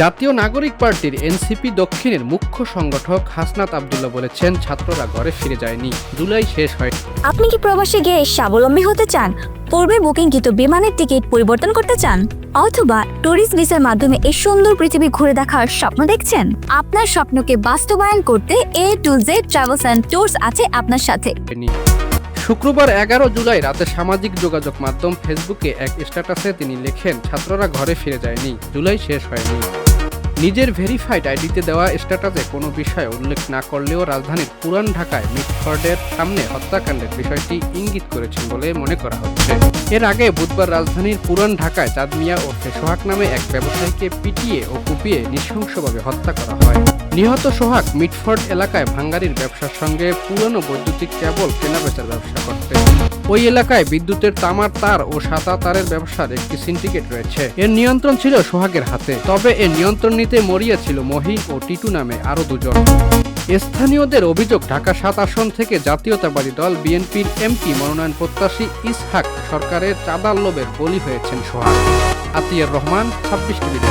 জাতীয় নাগরিক পার্টির এনসিপি দক্ষিণের মুখ্য সংগঠক হাসনাত আবদুল্লাহ বলেছেন ছাত্ররা ঘরে ফিরে যায়নি। জুলাই শেষ হয়। আপনি কি প্রবাসে গিয়ে স্বাবলম্বী হতে চান? পূর্বে বুকিংকৃত বিমানের টিকিট পরিবর্তন করতে চান? অথবা ট্যুরিস্ট ভিসার মাধ্যমে এই সুন্দর পৃথিবী ঘুরে দেখার স্বপ্ন দেখছেন? আপনার স্বপ্নকে বাস্তবায়ন করতে A to Z travels and tours আছে আপনার সাথে। শুক্রবার এগারো জুলাই রাতে সামাজিক যোগাযোগ মাধ্যম ফেসবুকে এক স্ট্যাটাসে তিনি লেখেন, ছাত্ররা ঘরে ফিরে যায়নি, জুলাই শেষ হয়নি। নিজের ভেরিফাইড আইডিতে দেওয়া স্ট্যাটাসে কোনো বিষয় উল্লেখ না করলেও রাজধানীর পুরান ঢাকায় মিটফোর্ডের সামনে হত্যাকাণ্ডের বিষয়টি ইঙ্গিত করেছেন বলে মনে করা হচ্ছে। এর আগে বুধবার রাজধানীর পুরান ঢাকায় চাঁদ মিয়া ও সোহাগ নামে এক ব্যবসায়ীকে পিটিয়ে ও কুপিয়ে নৃশংসভাবে হত্যা করা হয়। নিহত সোহাগ মিটফোর্ড এলাকায় ভাঙ্গারির ব্যবসার সঙ্গে পুরনো বৈদ্যুতিক কেবল কেনাবেচার ব্যবসা করতে। ওই এলাকায় বিদ্যুতের তামার, তার ও সাদা তারের ব্যবসার একটি সিন্ডিকেট রয়েছে। এর নিয়ন্ত্রণ ছিল সোহাগের হাতে, তবে এর নিয়ন্ত্রণ নিতে মরিয়া ছিল মহিন ও টিটু নামে আরও দুজন। স্থানীয়দের অভিযোগ, ঢাকা সাত আসন থেকে জাতীয়তাবাদী দল বিএনপির এমপি মনোনয়ন প্রত্যাশী ইসহাক সরকারের চাঁদার লোভের বলি হয়েছেন সোহাগ। আতিয়ার রহমান, ছাব্বিশ টিভি